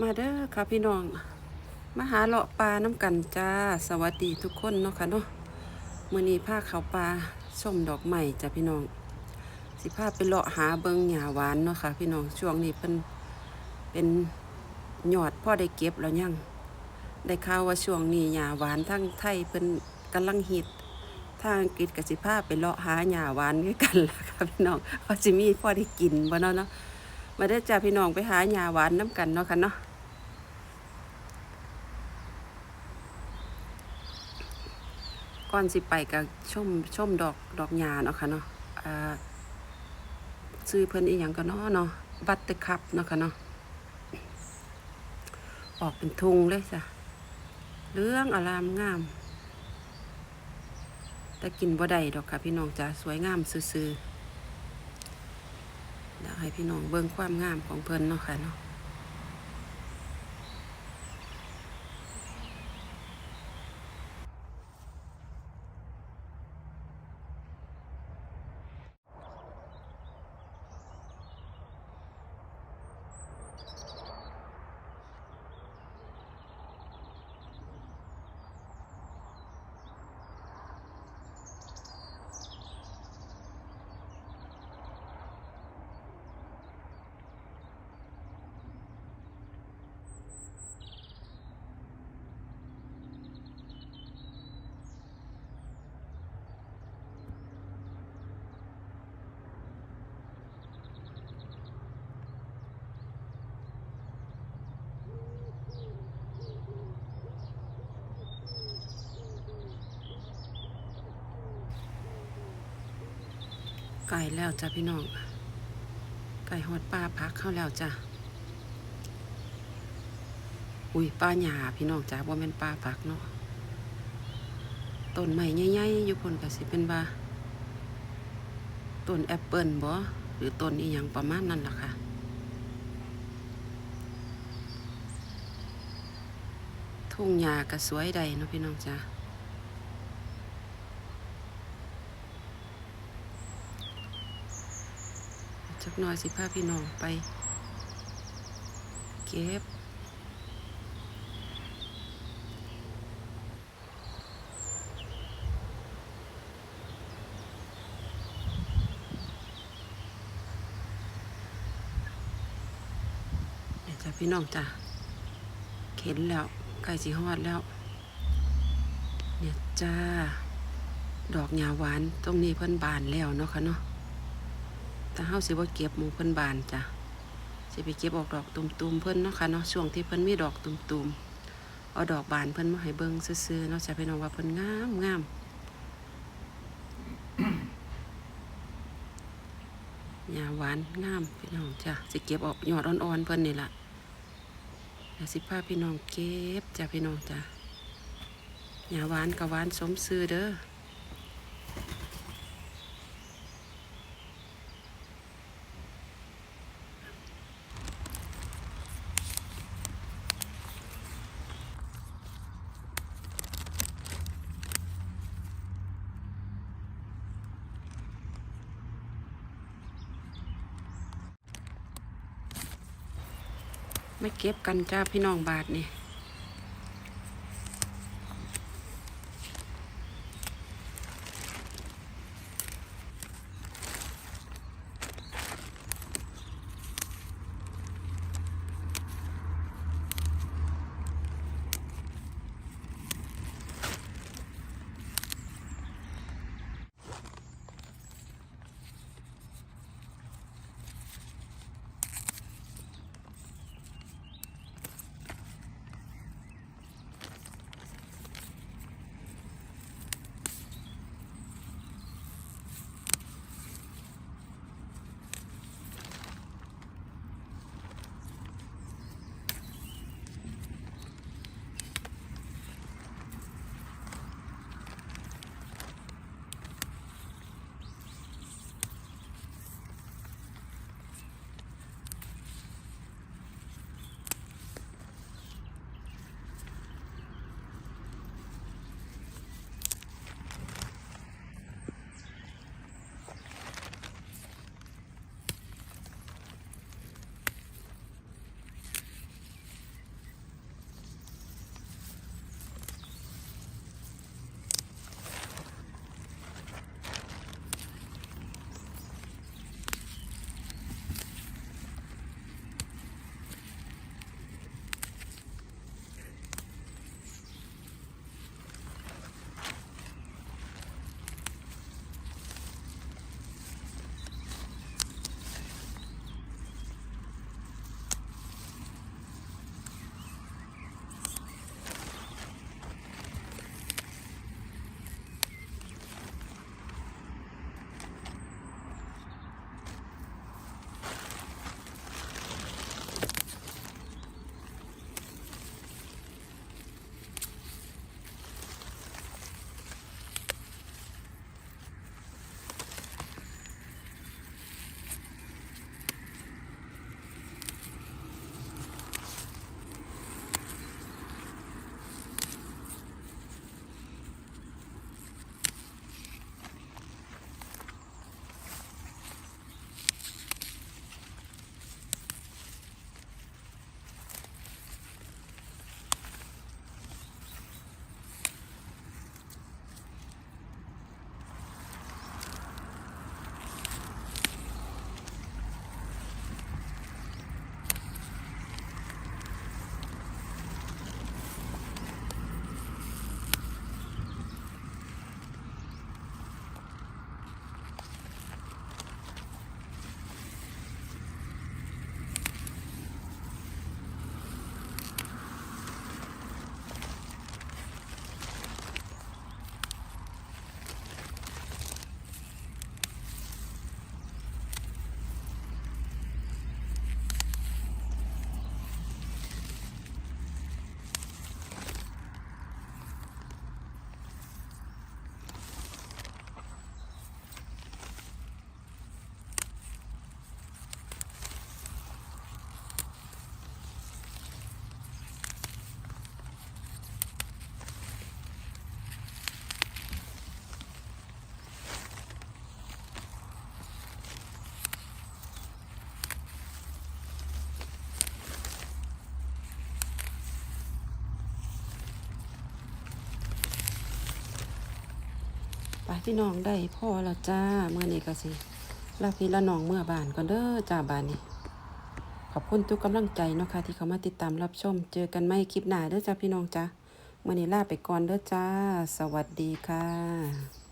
มาเด้อค่ะพี่น้อง มาหาเลาะปลาน้ำกันจ้า สวัสดีทุกคนเนาะค่ะเนาะมื้อนี้พาขาวปลาส้มดอกไม้จ้ะพี่น้อง สิพาไปเลาะหาเบิงหญ้าหวานเนาะค่ะพี่น้อง ช่วงนี้เป็นเป็นหยอดพ่อได้เก็บแล้วยัง ได้ข่าวว่าช่วงนี้หญ้าหวานทั้งไทยเป็นกำลังฮิตทางอังกฤษกับสิพาไปเลาะหาหญ้าหวานด้วยกันล่ะค่ะพี่น้องว่าสิมีพ่อได้กินบ่เนาะเนาะ มาได้จ้าพี่น้องไปหาหญ้าหวานน้ำกันเนาะค่ะเนาะก่อนสิไปกับชมชมดอกดอกหญ้าเนาะค่ะเนาะอ่าซื้อเพิ่นอีหยังก็เนาะเนาะบัตเตอร์คัพเนาะค่ะเนาะออกเป็นทุงเลยจ้ะเหลืองอารามงาม แต่กินบ่ได้ดอกค่ะพี่น้องจ้าสวยงามซื่อๆ อยากให้พี่น้องเบิ่งความงามของเพิ่นเนาะค่ะเนาะ ไก่แล้วจ้ะพี่น้อง ไก่ฮอดปลาพักเข้าแล้วจ้ะ อุ้ยปลาหยาพี่น้องจ้ะว่าเป็นปลาพักเนาะ ต้นใหม่ใหญ่ๆอยู่คนก็สิเป็นว่าต้นแอปเปิลบ่หรือต้นอีหยังประมาณนั้นล่ะค่ะทุ่งหญ้าก็สวยใดเนาะพี่น้องจ้ะ จักหน่อยสิพาพี่น้องไป เก็บเดี๋ยวจ้ะพี่น้องจ้ะเข็นแล้วใกล้สิฮอดแล้ว เนี่ยจ้า ดอกหญ้าหวานตรงนี้เพิ่นบานแล้วเนาะค่ะเนาะ แต่เฮาสิบ่เก็บหมูเพิ่นบานจ้ะสิไปเก็บออกดอกตุ่มๆเพิ่นเนาะค่ะเนาะช่วงที่เพิ่นมีดอกตุ่มๆเอาดอกบานเพิ่นมาให้เบิ่งซื่อๆเนาะจ้ะพี่น้องว่าเพิ่นงามงามหญ้าหวานงามพี่น้องจ้ะสิเก็บออกยอดอ่อนๆเพิ่นนี่ล่ะเดี๋ยวสิพาพี่น้องเก็บจ้ะพี่น้องจ้ะหญ้าหวานกับหวานสมซื่อเด้อ ไม่เก็บกันจ้าพี่น้องบาทนี่ พี่น้องได้พ่อแล้วจ้าเมื่อนี้ก็สิลาพี่ละน้องเมื่อบานก่อนเด้อจ้าบานนี้ ขอบคุณทุกกำลังใจเนาะค่ะที่เขามาติดตามรับชม เจอกันไม่คลิปหน้าเด้อจ้าพี่น้องจ้าเมื่อนี้ลาไปก่อนเด้อจ้า สวัสดีค่ะ